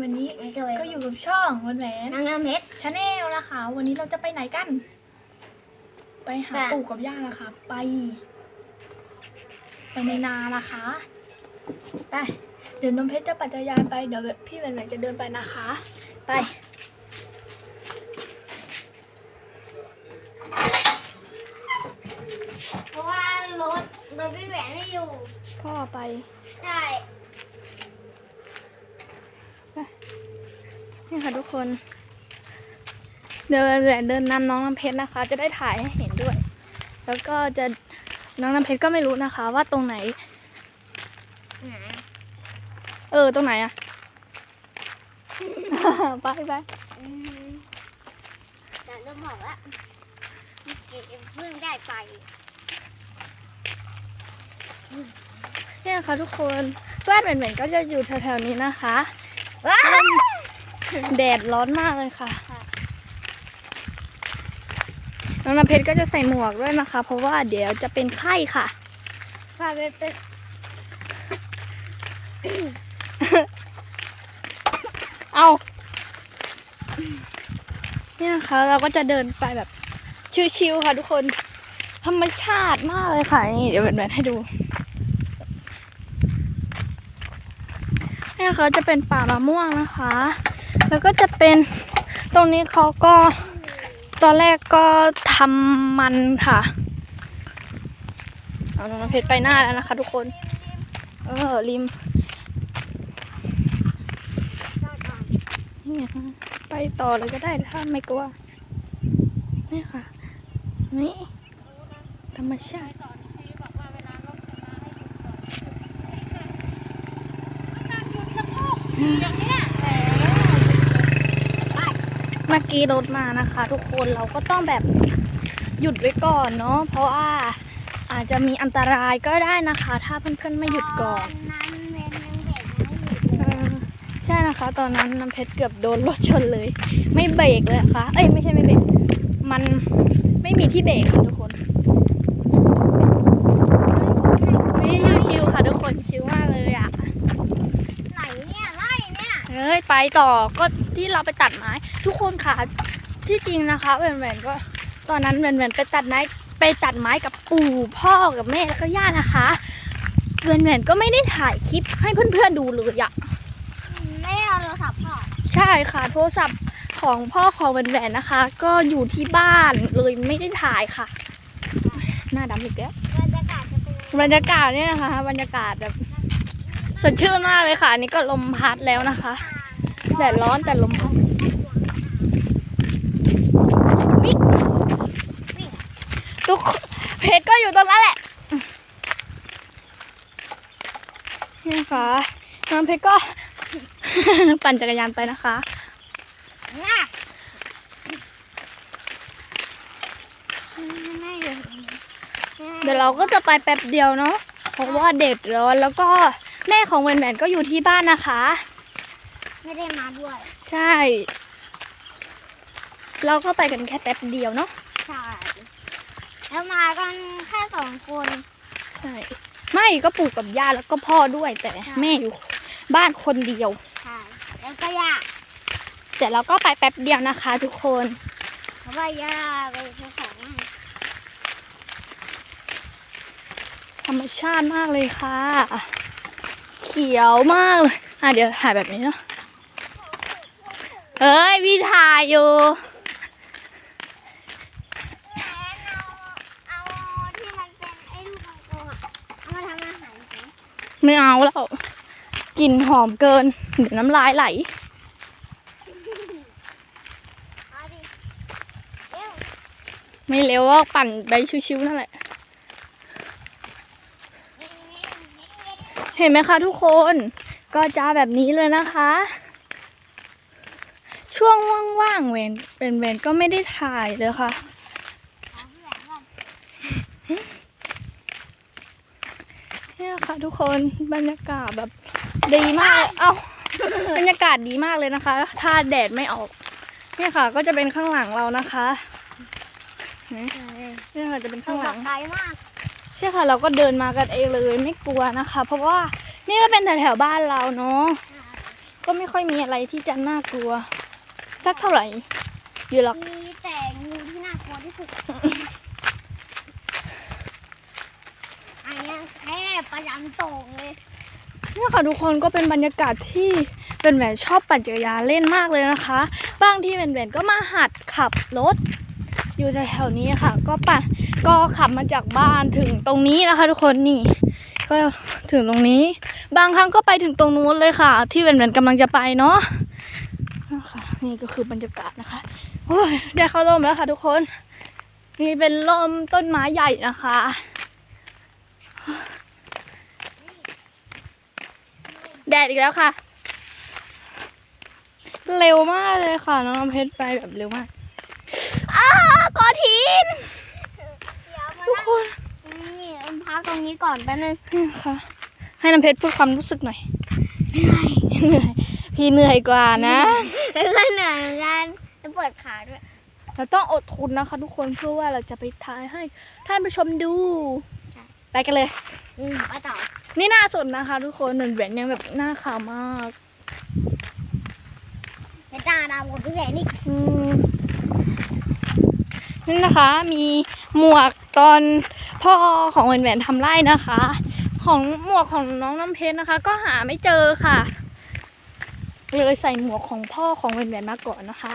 วันนี้มันจะไปก็อยู่กับช่องวันแหวนนางน้ำเพชรชาแนลนะคะวันนี้เราจะไปไหนกัน ไปหาไปปู่กับย่านะคะ ไป ไปในนานะคะไปเดี๋ยวน้องเพชรจะปั่นจักรยานไปเดี๋ยวพี่แหวนแหวนจะเดินไปนะคะ ไปเพราะว่ารถรถพี่แหวนไม่อยู่ พ่อไปใช่ นี่ค่ะทุกคน เดินแหวนเดินนำน้องน้ำเพชรนะคะ จะได้ถ่ายให้เห็นด้วย แล้วก็จะน้องน้ำเพชรก็ไม่รู้นะคะ ว่าตรงไหนไหนเออตรงไหนอะ ไปไปอืมแต่ต้องบอกว่าเก็บเพิ่งได้ไปเนี่ยค่ะทุกคนบ้านเหม็นๆก็จะอยู่แถวๆนี้นะคะว้า แดดร้อนมากเลยค่ะ น้องน้ำเพชรก็จะใส่หมวกด้วยนะคะ เพราะว่าเดี๋ยวจะเป็นไข้ค่ะพาไปเป็นเอาเนี่ยนะคะเราก็จะเดินไปแบบชิวๆค่ะทุกคนธรรมชาติมากเลยค่ะนี่เดี๋ยวแบบๆให้ดูเนี่ยเขาจะเป็นป่ามะม่วงนะคะ แล้วก็จะเป็นตรงนี้เขาก็ตอนแรกก็ทำมันค่ะ เอาน้องน้ำเพชรไปหน้าแล้วนะคะ ทุกคน เออริมนี่ไปต่อเลยก็ได้ถ้าไม่กลัว นี่ค่ะ นี่ธรรมชาติเมื่อกี้รถมานะคะ ทุกคนเราก็ต้องแบบหยุดไว้ก่อนเนาะเพราะว่าอาจจะมีอันตรายก็ได้นะคะ ถ้าเพื่อนๆไม่หยุดก่อนนั้นเมนยังเด็กไม่หยุดเออใช่นะคะ ตอนนั้นน้ำเพชรเกือบโดนรถชนเลย ไม่เบรกเลยนะคะเอ้ยไม่ใช่ไม่เบรกมันไม่มีที่เบรกค่ะทุกคนวิชิวๆค่ะทุกคนชิวมากเลยอะ ไหนเนี่ยไล่เนี่ ยเอ้ยไปต่อก็ที่เราไปตัดไม้ ทุกคนค่ะที่จริงนะคะแหวนๆก็ ตอนนั้นแหวนๆไปตัดไม้ไปตัดไม้กับปู่พ่อกับแม่แล้วก็ย่านะคะแหวนๆก็ไม่ได้ถ่ายคลิปให้เพื่อนๆดูเลยอะไม่ได้เอาโทรศัพท์พ่อใช่ค่ะ โทรศัพท์ของพ่อของแหวนๆนะคะ ก็อยู่ที่บ้านเลยไม่ได้ถ่ายค่ะ หน้าดำอีกแล้วบรรยากาศจะเป็นยังไงบรรยากาศเนี่ยนะคะบรรยากาศแบบสดชื่นมากเลยค่ะอันนี้ก็ลมพัดแล้วนะคะ แดดร้อนแต่ลมพัดวิทุกเพชรก็อยู่ตรงนั้นแหละนี่ค่ะน้องเพชรก็ ปั่นจักรยานไปนะคะเดี๋ยวเราก็จะไปแป๊บเดียวเนาะเพราะว่าเด็ดร้อนแล้วก็แม่ของแหวนแหวนก็อยู่ที่บ้านนะคะ ไม่ได้มาด้วย ใช่ เราก็ไปกันแค่แป๊บเดียวเนาะใช่ แล้วมากันแค่สองคน ใช่ ไม่ก็ปู่กับย่าแล้วก็พ่อด้วยแต่แม่อยู่บ้านคนเดียว ใช่ แล้วก็ย่าแต่เราก็ไปแป๊บเดียวนะคะ ทุกคนเพราะว่าย่าไปซื้อของให้ธรรมชาติมากเลยค่ะ เขียวมากเลย อะเดี๋ยวถ่ายแบบนี้เนาะ เอ้ยพี่ถ่ายอยู่ แอนเอาเอาที่มันเป็นไอ้ลูกกลมๆอะเอามาทำอาหารสิไม่เอาแล้วกลิ่นหอมเกิน เดี๋ยวน้ำลายไหล เอาดิเร็วไม่เร็วว่าปั่นไปชิวๆนั่นแหละ นี่นี่นี่เห็นไหมคะทุกคน ก็จะแบบนี้เลยนะคะ ช่วงว่างๆเวนเป็นเวนก็ไม่ได้ถ่ายเลยค่ะขอเพื่อนก่อนเนี่ยค่ะทุกคนบรรยากาศแบบดีมากเลยเอ้าบรรยากาศดีมากเลยนะคะ ถ้าแดดไม่ออก เนี่ยค่ะ ก็จะเป็นข้างหลังเรานะคะเนี่ยค่ะจะเป็นข้างหลังไกลมากใช่ค่ะ เราก็เดินมากันเองเลยไม่กลัวนะคะ เพราะว่านี่ก็เป็นแถวๆบ้านเราเนาะก็ไม่ค่อยมีอะไรที่จะน่ากลัว สักเท่าไหร่ อยู่หรอก มีแต่งูที่น่ากลัวที่สุด อันเนี้ยแค่ประยันโต่งเลยเนี่ยค่ะทุกคนก็เป็นบรรยากาศที่เป็นแหวนชอบปั่นจักรยานเล่นมากเลยนะคะ บางที่เป็นแหวนก็มาหัดขับรถ อยู่แถวๆนี้ค่ะ ก็ปั่นก็ขับมาจากบ้านถึงตรงนี้นะคะ ทุกคนนี่ ก็ถึงตรงนี้ บางครั้งก็ไปถึงตรงนู้นเลยค่ะ ที่แหวนๆกำลังจะไปเนาะ นะคะนี่ก็คือบรรยากาศนะคะโอ้ยได้เข้าร่มแล้วค่ะทุกคน นี่เป็นร่มต้นไม้ใหญ่นะคะ แดดอีกแล้วค่ะ เร็วมากเลยค่ะ น้องน้ำเพชรไปแบบเร็วมากอ้ากอทินเดี๋ยวมาทุกนั่งคนนี่พักตรงนี้ก่อนแป๊บนึงนี่ค่ะ ให้น้ำเพชรพูดความรู้สึกหน่อยเหนื่อย พี่เหนื่อยกว่านะแล้วก็เหนื่อยเหมือนกันแล้วปวดขาด้วย เราต้องอดทนนะคะทุกคนเพื่อว่าเราจะไปถ่ายให้ท่านผู้ชมดู ไปกันเลย อืมไปต่อ นี่หน้าสดนะคะ ทุกคนเหมือนแหวนยังแบบหน้าขาวมากไปตาดาวกับพี่แหวนนี่อืมนี่นะคะ มีหมวกตอนพ่อของแหวนแหวนทำไร่นะคะ ของหมวกของน้องน้ำเพชรนะคะ ก็หาไม่เจอค่ะ เลยใส่หมวกของพ่อของแหวนแหวนมาก่อนนะคะ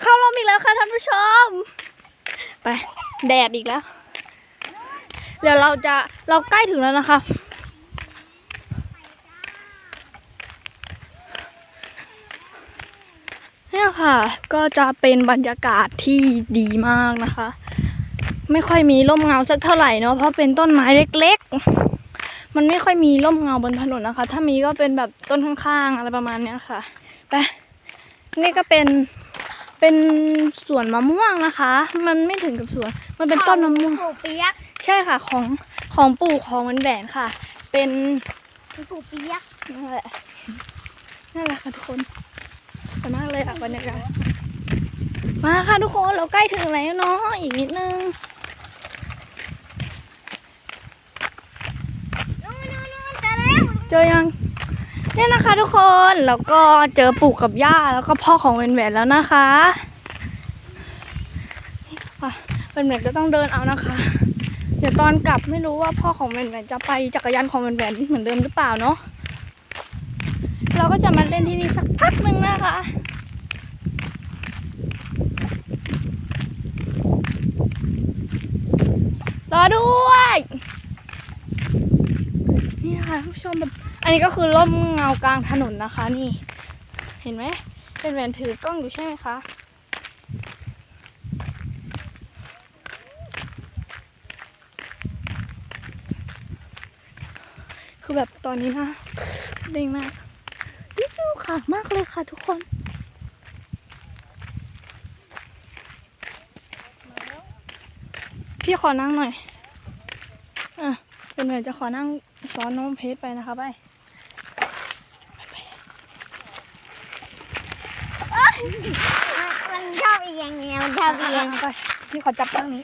เข้าร่มอีกแล้วค่ะท่านผู้ชม ไป แดดอีกแล้ว เดี๋ยวเราจะเราใกล้ถึงแล้วนะคะเนี่ยค่ะ ก็จะเป็นบรรยากาศที่ดีมากนะคะ ไม่ค่อยมีร่มเงาสักเท่าไหร่เนาะเพราะเป็นต้นไม้เล็กๆ มันไม่ค่อยมีร่มเงาบนถนนนะคะ ถ้ามีก็เป็นแบบต้นข้างๆ อะไรประมาณเนี้ยค่ะ ไป นี่ก็เป็น เป็นสวนมะม่วงนะคะ มันไม่ถึงกับสวน มันเป็นต้นมะม่วง ปู่เปียกใช่ค่ะ ของ ของปู่ของวันแหวนค่ะ เป็นปู่เปียกนั่นแหละนั่นแหละค่ะทุกคนสวยมากเลยค่ะบรรยากาศมาค่ะทุกคน เราใกล้ถึงแล้วเนาะ อีกนิดนึง นู่นนู่นนู่นเจอแล้ว เจอยังเนี่ยนะคะทุกคนแล้วก็เจอปู่กับย่าแล้วก็พ่อของแหวนแหวนแล้วนะคะนี่ค่ะแหวนแหวนก็ต้องเดินเอานะคะ เดี๋ยวตอนกลับไม่รู้ว่าพ่อของแหวนแหวนจะไปจักรยานของแหวนแหวนเหมือนเดิมหรือเปล่าเนาะเราก็จะมาเล่นที่นี่สักพักหนึ่งนะคะ รอด้วย นี่ค่ะผู้ชมแบบอันนี้ก็คือร่มเงากลางถนนนะคะ นี่ เห็นไหมเป็นแหวนถือกล้องอยู่ใช่ไหมคะคือแบบตอนนี้นะเด้งมากวิวค่ะมากเลยค่ะทุกคนพี่ขอนั่งหน่อย อะเป็นหน่วยจะขอนั่ง ซ้อนน้องเพชรไปนะคะไปมันชอบเอียงไงมันชอบเอียงไปพี่ขอจับตั้งนี้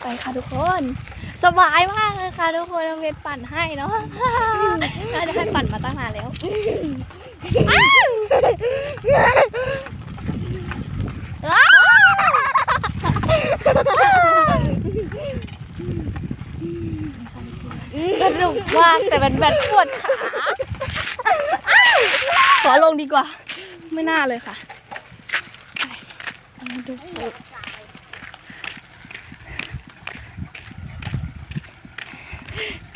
ไปค่ะทุกคน สบายมากเลยค่ะทุกคนน้องเพชรปั่นให้เนาะน่าจะให้ปั่นมาตั้งนานแล้วอ้าว สนุกมากแต่เป็นแบบปวดขาขอลงดีกว่า ไม่น่าเลยค่ะปมาดู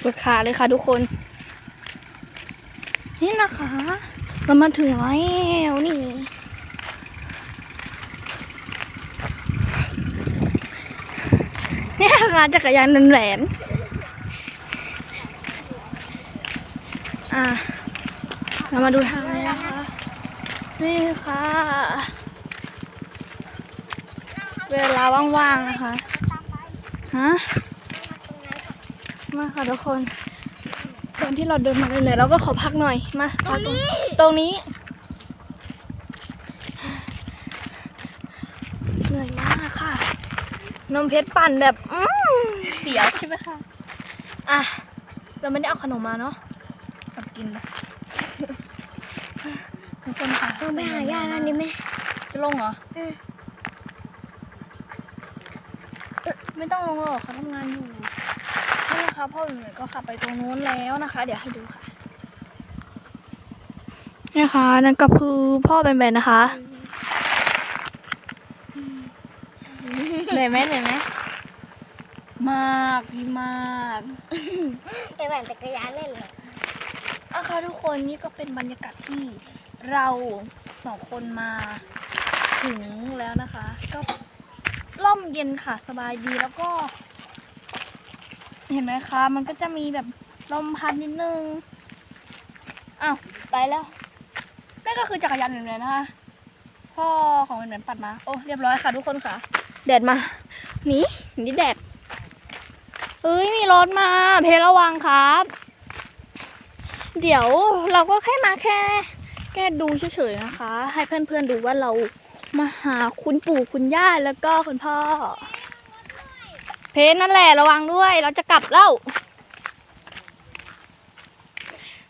ปวดขาเลยค่ะทุกคน นี่นะคะ เรามาถึงแล้วนี่เนี่ยค่ะจักรยานนันแหวน อะเรามาดูทางนี้นะคะ นี่ค่ะ เวลาว่างๆนะคะ ฮะ มาค่ะทุกคน ตอนที่เราเดินมาเลยเลยเราก็ขอพักหน่อย มาพักตรงตรงนี้เหนื่อยมากค่ะ นมเพชรปั่นแบบ อืมเสียวใช่ไหมคะ อะ เราไม่ได้เอาขนมมาเนาะ กลับกินนะคนค่ะลงไปหายากันดิแม่จะลงเหรอเออไม่ต้องลงหรอกเขาทำงานอยู่นี่นะคะพ่อเหนื่อยก็ขับไปตรงนู้นแล้วนะคะ เดี๋ยวให้ดูค่ะนี่นะคะนั่นก็คือพ่อเป็นแบบนะคะเหนื่อยไหมเหนื่อยไหมมากพี่มากไปปั่นจักรยานเล่นเลย อะคะทุกคนนี่ก็เป็นบรรยากาศที่เราสองคนมาถึงแล้วนะคะ ก็ร่มเย็นค่ะสบายดีแล้วก็ เห็นไหมคะ มันก็จะมีแบบลมพัดนิดนึงอ้าวไปแล้วนั่นก็คือจักรยานเหมือนกันนะคะพ่อของเหมือนปัดมาโอ้เรียบร้อยค่ะทุกคนค่ะ แดดมาหนีหนีแดดเอ้ยมีรถมา เพลระวังครับ เดี๋ยวเราก็แค่มาแค่ แค่ดูเฉยๆนะคะ ให้เพื่อนๆดูว่าเรามาหาคุณปู่คุณย่าแล้วก็คุณพ่อ เพนนั่นแหละระวังด้วย เราจะกลับแล้ว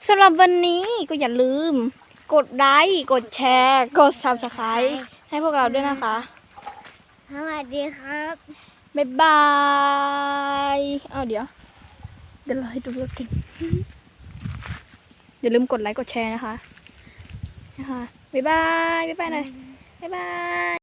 สำหรับวันนี้ก็อย่าลืม กดไลค์กดแชร์ กด subscribe ให้พวกเราด้วยนะคะ สวัสดีครับ บ๊ายบาย เอาเดี๋ยว เดี๋ยวเราให้ดูรถกัน อย่าลืมกดไลค์กดแชร์นะคะ นะคะ บ๊ายบาย บ๊ายบายหน่อย บ๊ายบาย